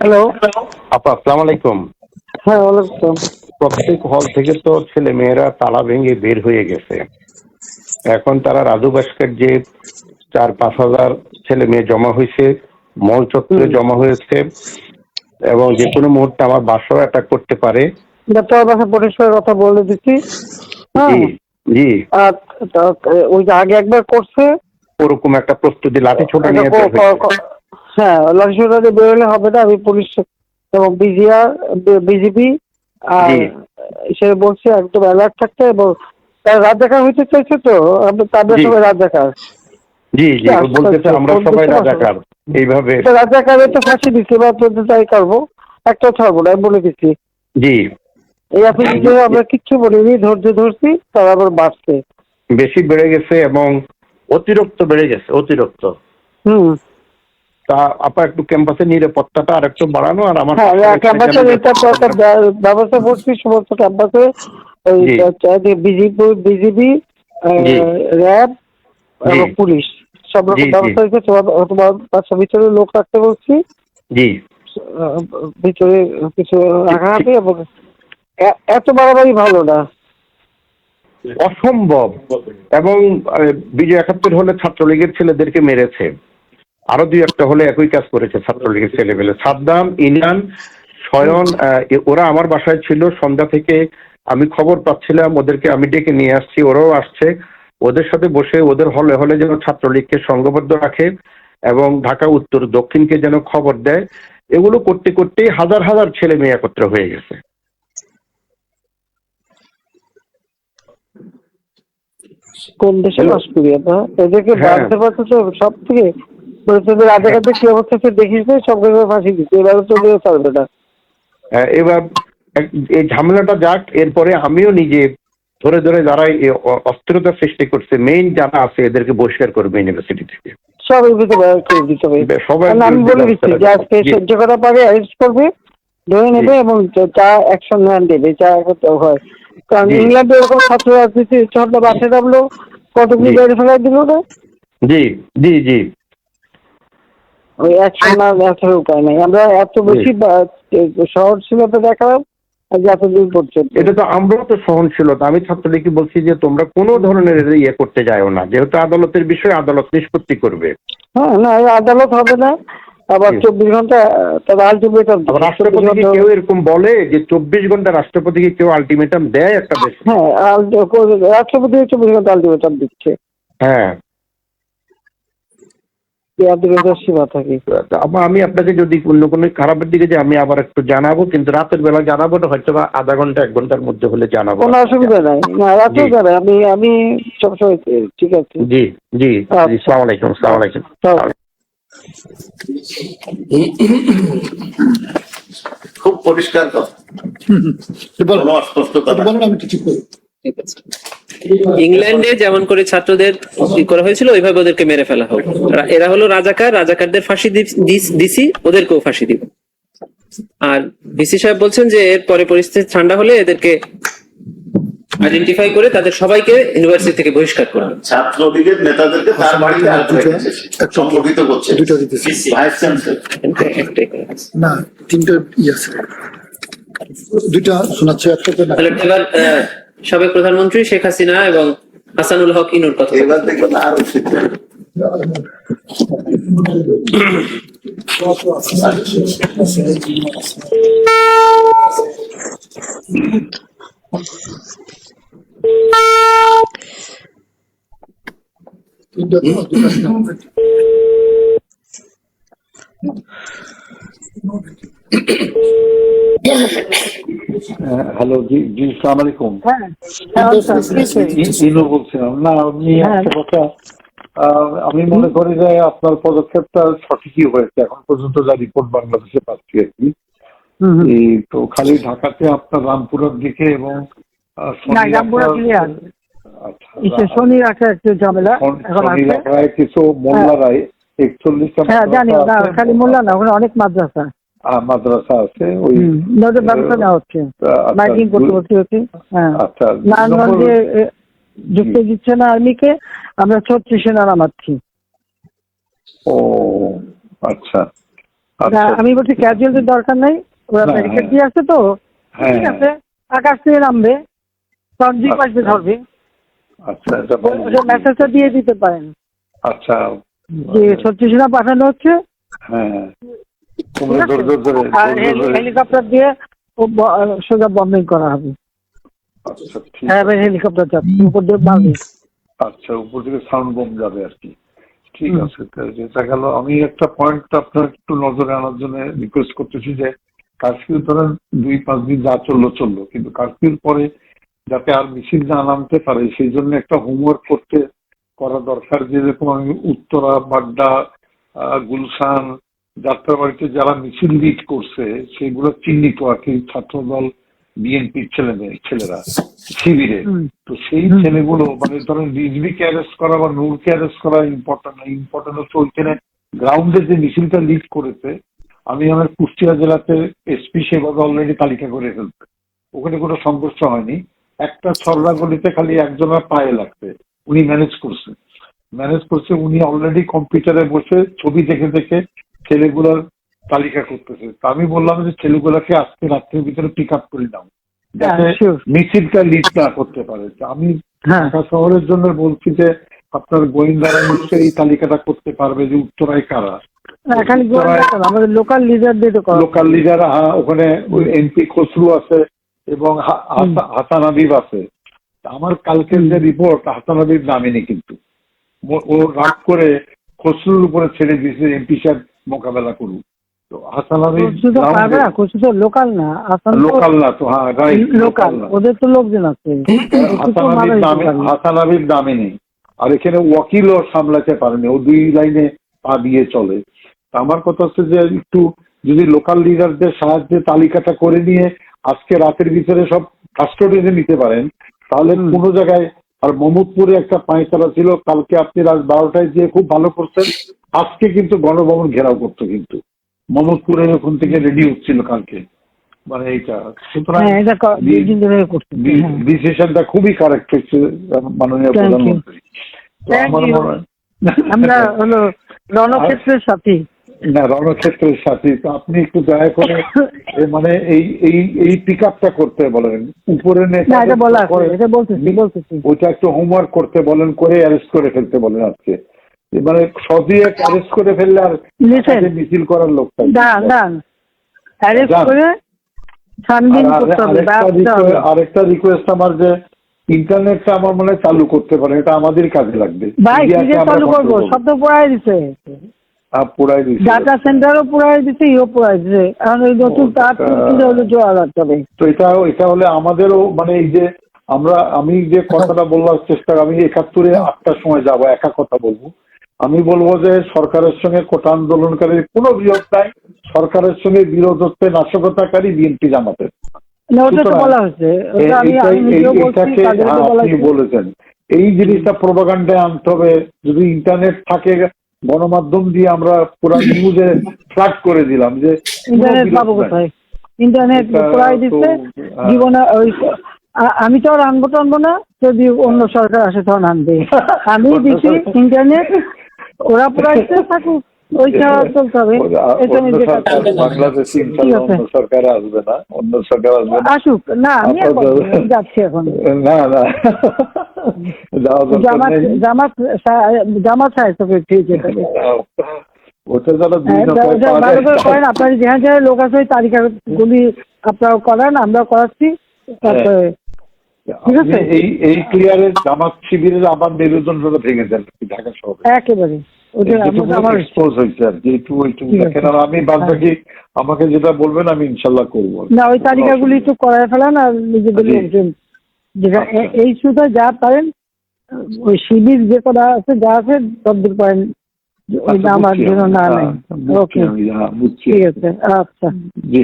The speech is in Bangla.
হ্যালো আপা আসসালামু আলাইকুম হ্যাঁ ওয়ালাইকুম প্রত্যেক হল থেকে তো ছেলে মেয়েরা তালা ভেঙে বের হয়ে গেছে। এখন তারা রাজু বাস্কের যে চার পাঁচ হাজার ছেলে মেয়ে জমা হয়েছে মল চত্বরে জমা হয়েছে এবং যে কোনো মুহূর্তে আমার বাসাও অ্যাটাক করতে পারে। ডাক্তার বাসা পরিষ্কার কথা বলে দিচ্ছি। হ্যাঁ। জি জি। আর ওই যে আগে একবার করছে। ওরকম একটা প্রস্তুতি লাঠি ছোটা নিয়ে হ্যাঁ লক্ষ্মীপুরে বেরোলে হবে না আমি পুলিশ এবং বিজিআর বিজেপি আর। সে বলছে একদম অ্যালার্ট থাকতে এবং তারা রাত দেখা হইতে চাইছে তো তাদের। সবাই রাত দেখার। জি জি আচ্ছা, বলতেছে আচ্ছা, আমরা সবাই না। রাজাকার এইভাবে। রাত দেখার তো ফাঁসি দিচ্ছে বা চোদ্দ তাই করব। একটা ছাড়বো না আমি বলে দিচ্ছি। জি। এই অ্যাপ্লিকেশনে আমরা কিচ্ছু বলিনি ধৈর্য ধরছি তারা আবার বাড়ছে। বেশি বেড়ে গেছে এবং অতিরিক্ত বেড়ে গেছে অতিরিক্ত। হুম। তা আপা একটু ক্যাম্পাসের নিরাপত্তাটা আর একটু বাড়ানো আর আমার হ্যাঁ পাশে ক্যাম্পাসের ব্য- ব্যবস্থা করছি সমস্ত ক্যাম্পাসে। ওই জি। বিজিবি বিজিবি র্যাব এবং পুলিশ। সব রকম ব্যবস্থা হয়েছে তোমার বাচ্চা ভিতরে লোক রাখতে বলছি। জি। ভিতরে কিছু রাখা হবে এবং এত বাড়াবাড়ি ভালো না। অসম্ভব। এবং বিজয় একাত্তর হলে ছাত্রলীগের ছেলেদেরকে মেরেছে। আরও দুই একটা হলে একই কাজ করেছে ছাত্রলীগের ছেলেমেলে সাদ্দাম ইনান স্বয়ন ওরা আমার বাসায় ছিল। সন্ধ্যা থেকে আমি খবর পাচ্ছিলাম ওদেরকে আমি ডেকে নিয়ে আসছি ওরাও আসছে। ওদের সাথে বসে ওদের হলে হলে যেন ছাত্রলীগকে সংঘবদ্ধ রাখে এবং ঢাকা উত্তর দক্ষিণকে যেন খবর দেয়। এগুলো করতে করতেই হাজার হাজার ছেলে মেয়ে একত্র হয়ে গেছে। কোন দেশে বাস করি এদেরকে হ্যাঁ। জানতে পারছ তো সব থেকে বলে তোদের আগে কাছে কি অবস্থা সে দেখিস না? সব কিছু ফাঁসি দিচ্ছে। এবারে তোদের চলবে না এবার এই ঝামেলাটা যাক এরপরে আমিও নিজে ধরে ধরে যারা এই অস্থিরতা সৃষ্টি করছে মেইন যারা আছে এদেরকে বহিষ্কার করবে ইউনিভার্সিটি থেকে। সব এই ভিতরে দিতে হবে। সবাই আমি বলে দিচ্ছি যে আজকে সহ্য করা পারে অ্যারেস্ট করবে ধরে নেবে এবং যা অ্যাকশন নেন দেবে যা হয়। কারণ ইংল্যান্ডে এরকম ছাত্র রাজনীতি ছাত্র বাসে নামলো কতগুলি। গাড়ি ফেলাই দিল না? জি জি জি। ওই অ্যাকশন না দেখার উপায় নাই। আমরা এত বেশি সহনশীলতা দেখালাম এতদিন পর্যন্ত এটা তো আমরাও তো সহনশীলতা। আমি ছাত্রলীগকে বলছি যে তোমরা কোনো ধরনের ইয়ে করতে যাও না। যেহেতু আদালতের বিষয় আদালত নিষ্পত্তি করবে। হ্যাঁ না আদালত হবে না। আবার চব্বিশ ঘণ্টা তার আলটিমেটাম আবার রাষ্ট্রপতিকে কেউ এরকম বলে যে চব্বিশ ঘণ্টা রাষ্ট্রপতিকে কেউ আলটিমেটাম দেয় একটা হ্যাঁ রাষ্ট্রপতি চব্বিশ ঘণ্টা আলটিমেটাম দিচ্ছে। হ্যাঁ ইয়াদের সীমা থাকে তা আবার আমি আপনাকে যদি অন্য কোনো খারাপের দিকে যে আমি আবার একটু জানাব কিন্তু রাতের বেলা জানাব না হয়তো বা আধা ঘণ্টা এক ঘণ্টার মধ্যে হলে জানাব। কোনো অসুবিধা নাই। না রাতেও জি। যাবে আমি আমি সবসময় ঠিক আছে। জি জি আচ্ছা। সালাম আলাইকুম সালাম আলাইকুম। খুব পরিষ্কার কথা। কোনো অস্পষ্টতা নাই। বলুন আমি কিছু করি। ঠিক আছে। ইংল্যান্ডে যেমন করে ছাত্রদের করা হয়েছিল ওইভাবে ওদেরকে মেরে ফেলা হোক এরা হলো রাজাকার রাজাকারদের ফাঁসি দিছি ওদেরকেও ফাঁসি দিব আর ভিসি সাহেব বলছেন যে এর পরে পরিস্থিতি ঠান্ডা হলে এদেরকে আইডেন্টিফাই করে তাদের সবাইকে ইউনিভার্সিটি থেকে বহিষ্কার করবে ছাত্রলীগের নেতাদেরকে তার বাড়িতে রেখেছে। করছে দুটো দিতেছি। করা। না তিনটা ইয়ে আছে দুইটা শোনাচ্ছে একটা তাহলে এবার সাবেক প্রধানমন্ত্রী শেখ হাসিনা এবং হাসানুল হক ইনুর কথা এবার দেখবেন আরও শীত তিনটা তো দুটা শোনা। হ্যালো জি জি সালাম আলাইকুম। হ্যাঁ হ্যাঁ, ইনু বলছিলাম। না আমি হ্যাঁ। একটা কথা আহ, আমি মনে করি যে আপনার পদক্ষেপটা সঠিকই হয়েছে। এখন পর্যন্ত যা রিপোর্ট বাংলাদেশে পাচ্ছি আর কি। তো খালি ঢাকাতে আপনার রামপুরের দিকে এবং আচ্ছা, শনি রাখা একটু ঝামেলা কিছু একচল্লিশটা হ্যাঁ জানি না খালি মোল্লা না ওখানে অনেক মাদ্রাসা। মাদ্রাসা আছে ওই ব্যবস্থা নেওয়া হচ্ছে। আচ্ছা, মাইকিং করতে হচ্ছে হ্যাঁ। আচ্ছা নারায়ণগঞ্জে নম্বর- দিচ্ছে না আর্মিকে আমরা ছত্রিশে না নামাচ্ছি ও আচ্ছা আচ্ছা। আমি বলছি ক্যাজুয়ালটির দরকার নাই ওরা না, ব্যারিকেড। দিয়ে আছে তো। হ্যাঁ, ঠিক। আছে আকাশ থেকে নামবে তখন দুই আচ্ছা। পাশে ধরবে। আচ্ছা মেসেজটা দিয়ে দিতে পারেন। আচ্ছা। যে ছত্রিশটা পাঠানো হচ্ছে। হ্যাঁ। হেলিকপ্টার দিয়ে সোজা বম্বিং করা হবে। আচ্ছা হ্যাঁ হেলিকপ্টার যাচ্ছে উপর দিয়ে মারবে আচ্ছা উপর থেকে সাউন্ড বম যাবে আর কি। ঠিক আছে যেটা গেল আমি একটা পয়েন্ট আপনার একটু নজরে আনার জন্য রিকোয়েস্ট করতেছি যে কারফিউ ধরেন দুই পাঁচ দিন যা চলল চলল। কিন্তু কারফিউর পরে যাতে আর মিছিল না নামতে পারে সেই জন্য একটা হোমওয়ার্ক করতে করা দরকার। যেরকম আমি উত্তরা বাড্ডা গুলশান যাত্রাবাড়িতে যারা মিছিল লিড করছে সেগুলো চিহ্নিত আর কি ছাত্রদল বিএনপির ছেলে ছেলেরা শিবিরে তো সেই ছেলেগুলো মানে ধরেন রিজভিকে অ্যারেস্ট করা বা নূরকে অ্যারেস্ট করা ইম্পর্টেন্ট না ইম্পর্টেন্ট হচ্ছে ওইখানে গ্রাউন্ডে যে মিছিলটা লিড করেছে আমি আমার কুষ্টিয়া জেলাতে এসপি সেভাবে অলরেডি তালিকা করে ফেলতে ওখানে কোনো সংঘর্ষ হয়নি। একটা ছড়া গলিতে খালি একজনের পায়ে লাগছে। উনি ম্যানেজ করছে। ম্যানেজ করছে উনি অলরেডি কম্পিউটারে বসে ছবি দেখে দেখে ছেলেগুলোর তালিকা করতেছে। তা আমি বললাম যে ছেলেগুলোকে আজকে রাত্রের ভিতরে পিক আপ করে দাও। যাতে মিছিলটা লিড না করতে পারে। আমি হ্যাঁ। ঢাকা শহরের জন্য বলছি যে আপনার গোয়েন্দারা নিশ্চয়ই এই তালিকাটা করতে পারবে যে উত্তরায় কারা? আমাদের লোকাল লিডারদের লোকাল লিডার ওখানে এমপি খসরু আছে এবং হাসান হাবিব আছে। আমার কালকের যে রিপোর্ট হাসান হাবিব নামেনি কিন্তু। ও- ও রাগ করে খসরুর উপরে ছেড়ে দিয়েছে এমপি সাহেব মোকাবেলা করুক। তো হাসান হাবিব তো পারবে না কচু তো লোকাল না লোকাল না তো হ্যাঁ রাইট লোকাল ওদের তো লোকজন আছে। হাসান হাসান নেই। আর এখানে ওয়াকিলও সামলাতে পারেনি। ও দুই লাইনে পা দিয়ে চলে। আমার কথা হচ্ছে যে একটু যদি লোকাল লিডারদের সাহায্যে তালিকাটা করে নিয়ে আজকে রাতের ভিতরে সব কাস্টডিতে নিতে পারেন তাহলে কোনো জায়গায় আর মোহাম্মদপুরে একটা পাঁচতলা ছিল কালকে আপনি রাত বারোটায় দিয়ে খুব ভালো করছেন। আজকে কিন্তু গণভবন ঘেরাও করতো কিন্তু। মোহাম্মদপুরে ওখান থেকে রেডি হচ্ছিল কালকে। মানে সুতরাং হ্যাঁ এটা করছে হ্যাঁ। ডিসিশনটা খুবই কারেক্ট হচ্ছে মাননীয়. প্রধানমন্ত্রী। আমার মনে হয় আমরা হলো রণক্ষেত্রের সাথী। না রণক্ষেত্রের সাথে। তো আপনি একটু দয়া করে মানে এই এই এই পিক আপটা করতে বলেন। উপরে ওইটা একটু হোমওয়ার্ক করতে বলেন করে অ্যারেস্ট করে ফেলতে বলেন আজকে। মানে সদিয়ে অ্যারেস্ট করে ফেললে আর. মিছিল করার অ্যারেস্ট করে হবে আরেকটা রিকোয়েস্ট- আমার যে ইন্টারনেটটা আমার মনে চালু করতে পারে এটা আমাদের কাজে লাগবে। ভাই চালু করব? সব তো দিছে। ডাটা সেন্টারও দিছে। ইও পুরাই দিছে। এখন ওই নতুন ও, তার হলো জোয়ার রাখতে হবে তো এটা এটা হলে আমাদেরও মানে এই যে আমরা আমি যে কথাটা বলবার চেষ্টা আমি একাত্তরে আটটার সময় যাব একা কথা বলব। আমি বলব যে সরকারের সঙ্গে কোটা আন্দোলনকারীর কোনো বিরোধ নাই। সরকারের সঙ্গে বিরোধ হচ্ছে নাশকতাকারী বিএনপি জামাতের। হ্যাঁ, আপনি বলেছেন। এই জিনিসটা প্রোপাগান্ডায় আনতে হবে। যদি ইন্টারনেট থাকে গণমাধ্যম দিয়ে আমরা পুরো নিউজে ফ্লাড করে দিলাম যে ইন্টারনেট পাবো কোথায়? ইন্টারনেট তো, দিচ্ছে। হ্যাঁ। জীবনে ওই আমি তো আর আনব টানবো না। যদি অন্য সরকার আসে তখন আনবে। আমি দিচ্ছি ইন্টারনেট ওরা পুরাইতে থাকুক। বাংলাদেশে ঠিক ইনশাল্লাহ অন্য সরকার আসবে না অন্য সরকার আসবে না। আসুক। না আমি যাচ্ছি এখন। না না। যাওয়া জামাত জামাত সাহেব ঠিক আছে ওটা যারা দুই হ্যাঁ, করে করেন আপনার যেখানে যেখানে লোক আছে ওই তালিকাগুলি আপনারা করান আমরাও করাচ্ছি। তারপরে ঠিক আছে। এই এই ক্লিয়ারে জামাত শিবিরের আবার মেরুদণ্ডটা ভেঙে দেন ঢাকা শহরে। একেবারে। আমি বাদ বাকি আমাকে যেটা বলবেন আমি ইনশাল্লাহ করব না ওই তালিকাগুলি একটু করায় ফেলান আর নিজেদের লোকজন। যেটা আচ্ছা। এই যা পারেন ওই শিবির যে কটা আছে যা আছে তদ্দূর পারেন। ওই আচ্ছা। না হ্যাঁ, নেই। ওকে হ্যাঁ, ঠিক আছে আচ্ছা। জি।